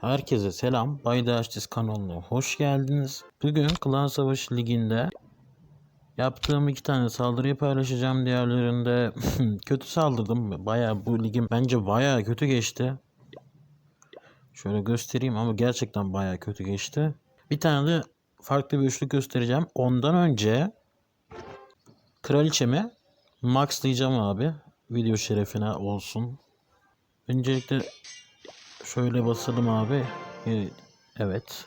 Herkese selam. Bay Daştiz kanalına hoş geldiniz. Bugün Klan Savaşı Ligi'nde yaptığım iki tane saldırıyı paylaşacağım. Diğerlerinde kötü saldırdım. Baya bu ligim bence baya kötü geçti. Şöyle göstereyim ama gerçekten baya kötü geçti. Bir tane de farklı bir üçlük göstereceğim. Ondan önce kraliçemi maxlayacağım abi. Video şerefine olsun. Öncelikle Şöyle basalım abi. Ee, Evet.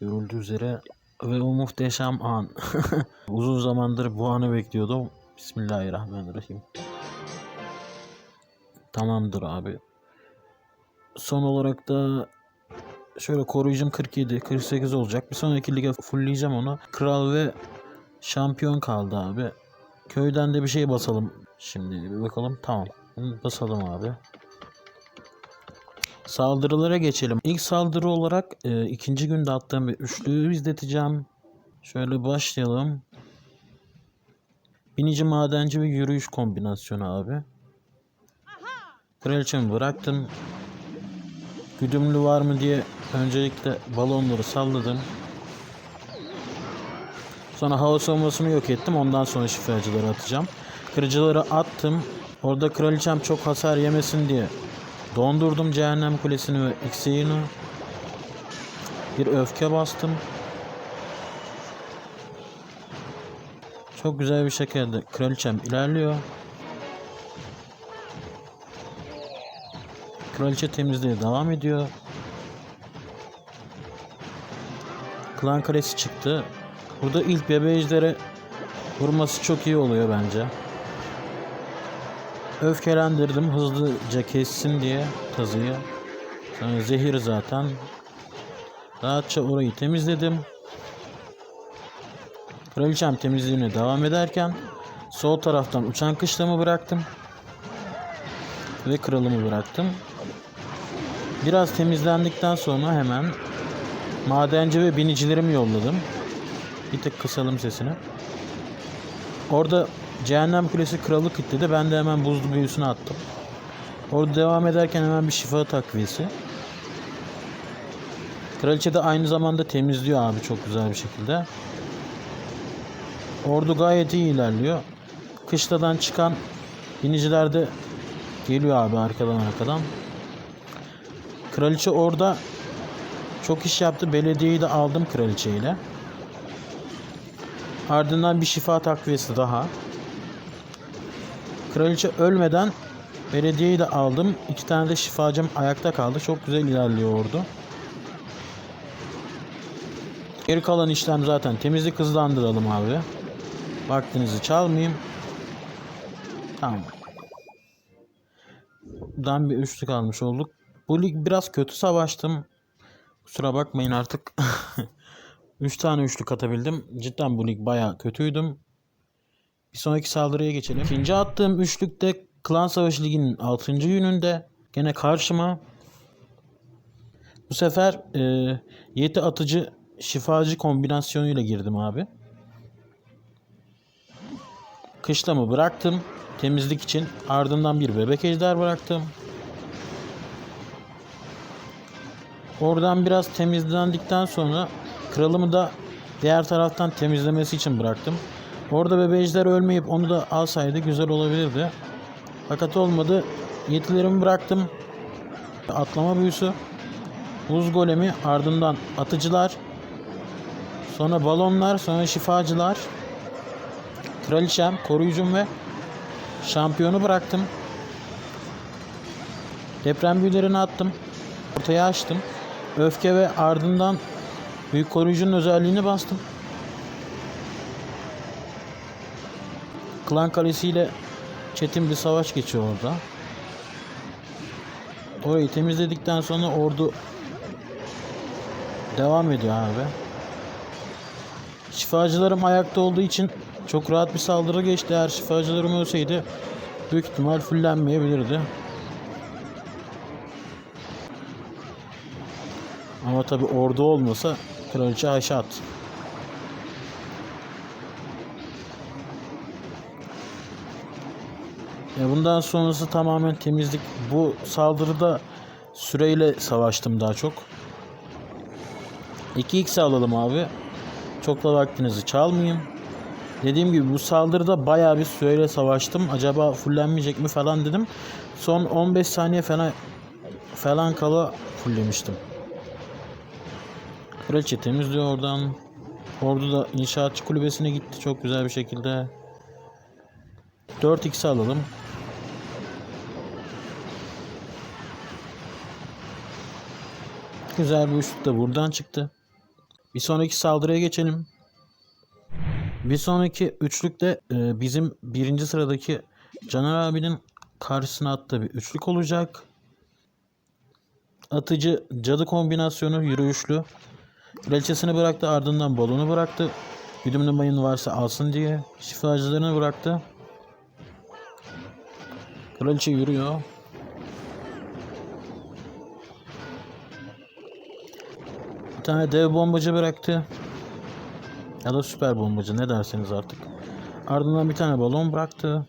Görüldüğü üzere ve o muhteşem an. Uzun zamandır bu anı bekliyordum. Bismillahirrahmanirrahim. Tamamdır abi. Son olarak da şöyle koruyucum 47, 48 olacak. Bir sonraki lige fullleyeceğim onu. Kral ve şampiyon kaldı abi. Köyden de bir şey basalım. Şimdi bir bakalım. Tamam. Basalım abi. Saldırılara geçelim. İlk saldırı olarak e, ikinci günde attığım bir üçlüyü izleteceğim. Şöyle başlayalım. Binici madenci ve yürüyüş kombinasyonu abi. Kraliçemi bıraktım. Güdümlü var mı diye öncelikle balonları salladım. Sonra hava savunmasını yok ettim. Ondan sonra şifacıları atacağım. Kırıcıları attım. Orada kraliçem çok hasar yemesin diye Dondurdum cehennem kulesini ve iksirini. Bir öfke bastım. Çok güzel bir şekilde kraliçem ilerliyor. Kraliçe temizliğe devam ediyor. Klan kalesi çıktı. Burada ilk bebe vurması çok iyi oluyor bence. Öfkelendirdim hızlıca kessin diye tazıyı. Sonra zehir zaten. Rahatça orayı temizledim. Kraliçem temizliğine devam ederken sol taraftan uçan kışlamı bıraktım. Ve kralımı bıraktım. Biraz temizlendikten sonra hemen madenci ve binicilerimi yolladım. Bir tık kısalım sesini. Orada Cehennem Kulesi kralı kilitledi. Ben de hemen buzlu büyüsünü attım. Orada devam ederken hemen bir şifa takviyesi. Kraliçe de aynı zamanda temizliyor abi çok güzel bir şekilde. Ordu gayet iyi ilerliyor. Kışladan çıkan biniciler de geliyor abi arkadan arkadan. Kraliçe orada çok iş yaptı. Belediyeyi de aldım kraliçe ile. Ardından bir şifa takviyesi daha. Kraliçe ölmeden belediyeyi de aldım. İki tane de şifacım ayakta kaldı. Çok güzel ilerliyor ordu. Geri kalan işlem zaten temizlik hızlandıralım abi. Vaktinizi çalmayayım. Tamam. Buradan bir üçlük almış olduk. Bu lig biraz kötü savaştım. Kusura bakmayın artık. 3 tane üçlük atabildim. Cidden bu lig baya kötüydüm. Bir sonraki saldırıya geçelim. İkinci attığım üçlükte Klan Savaşı Ligi'nin 6. gününde gene karşıma bu sefer e, yeti atıcı şifacı kombinasyonuyla girdim abi. Kışlamı bıraktım temizlik için. Ardından bir bebek ejder bıraktım. Oradan biraz temizlendikten sonra kralımı da diğer taraftan temizlemesi için bıraktım. Orada bebeciler ölmeyip onu da alsaydı güzel olabilirdi. Fakat olmadı. Yetilerimi bıraktım. Atlama büyüsü. Buz golemi ardından atıcılar. Sonra balonlar, sonra şifacılar. Kraliçem, koruyucum ve şampiyonu bıraktım. Deprem büyülerini attım. Ortaya açtım. Öfke ve ardından büyük koruyucunun özelliğini bastım. Klan Kalesi çetin bir savaş geçiyor orada. Orayı temizledikten sonra ordu devam ediyor abi. Şifacılarım ayakta olduğu için çok rahat bir saldırı geçti. Eğer şifacılarım ölseydi büyük ihtimal fullenmeyebilirdi. Ama tabi ordu olmasa kraliçe haşat. Ya bundan sonrası tamamen temizlik. Bu saldırıda süreyle savaştım daha çok. 2x alalım abi. Çok da vaktinizi çalmayayım. Dediğim gibi bu saldırıda bayağı bir süreyle savaştım. Acaba fullenmeyecek mi falan dedim. Son 15 saniye falan falan kala fullemiştim. Kraliçe temizliyor oradan. Ordu da inşaatçı kulübesine gitti çok güzel bir şekilde. 4x alalım. Güzel bir üçlük de buradan çıktı. Bir sonraki saldırıya geçelim. Bir sonraki üçlükte e, bizim birinci sıradaki Caner abinin karşısına attığı bir üçlük olacak. Atıcı cadı kombinasyonu yürüyüşlü. Kraliçesini bıraktı ardından balonu bıraktı. Güdümlü mayın varsa alsın diye. Şifacılarını bıraktı. Kraliçe yürüyor. Tane dev bombacı bıraktı. Ya da süper bombacı ne derseniz artık. Ardından bir tane balon bıraktı.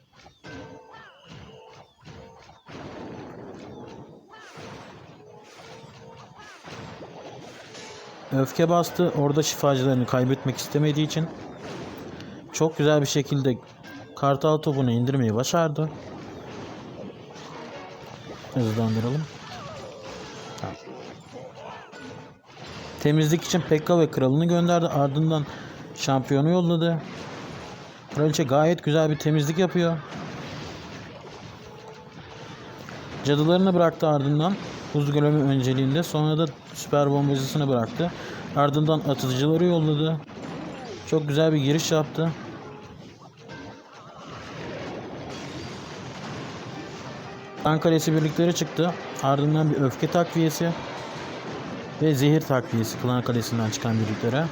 Öfke bastı. Orada şifacılarını kaybetmek istemediği için çok güzel bir şekilde kartal topunu indirmeyi başardı. Hızlandıralım. Temizlik için Pekka ve kralını gönderdi. Ardından şampiyonu yolladı. Kraliçe gayet güzel bir temizlik yapıyor. Cadılarını bıraktı ardından. Buz golemi önceliğinde. Sonra da süper bombacısını bıraktı. Ardından atıcıları yolladı. Çok güzel bir giriş yaptı. Ankara'sı birlikleri çıktı. Ardından bir öfke takviyesi ve zehir takviyesi Klan Kalesi'nden çıkan birliklere.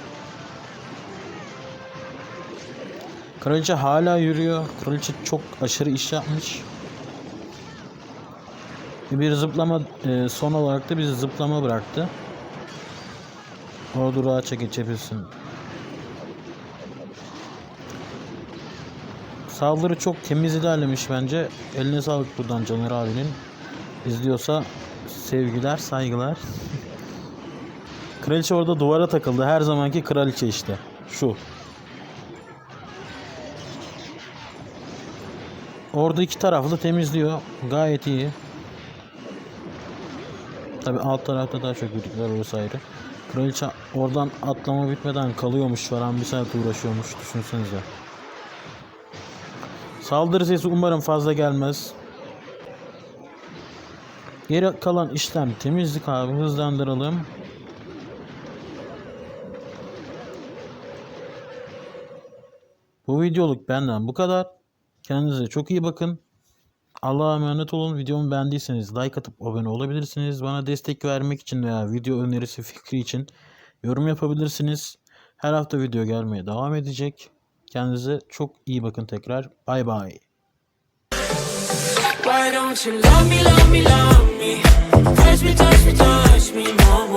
Kraliçe hala yürüyor. Kraliçe çok aşırı iş yapmış. Bir zıplama e, son olarak da bir zıplama bıraktı. Ordu rahatça geçebilsin. Saldırı çok temiz ilerlemiş bence. Eline sağlık buradan Caner abinin. İzliyorsa sevgiler, saygılar. Kraliçe orada duvara takıldı. Her zamanki kraliçe işte. Şu. Orada iki taraflı temizliyor. Gayet iyi. Tabi alt tarafta daha çok birlikler orası. Kraliçe oradan atlama bitmeden kalıyormuş falan bir saat uğraşıyormuş düşünsenize. Saldırı sesi umarım fazla gelmez. Geri kalan işlem temizlik abi hızlandıralım. Bu videoluk benden bu kadar. Kendinize çok iyi bakın. Allah'a emanet olun. Videomu beğendiyseniz like atıp abone olabilirsiniz. Bana destek vermek için veya video önerisi fikri için yorum yapabilirsiniz. Her hafta video gelmeye devam edecek. Kendinize çok iyi bakın tekrar. Bay bay. Why don't you love me, love me, love me? Touch me, touch me, touch me more.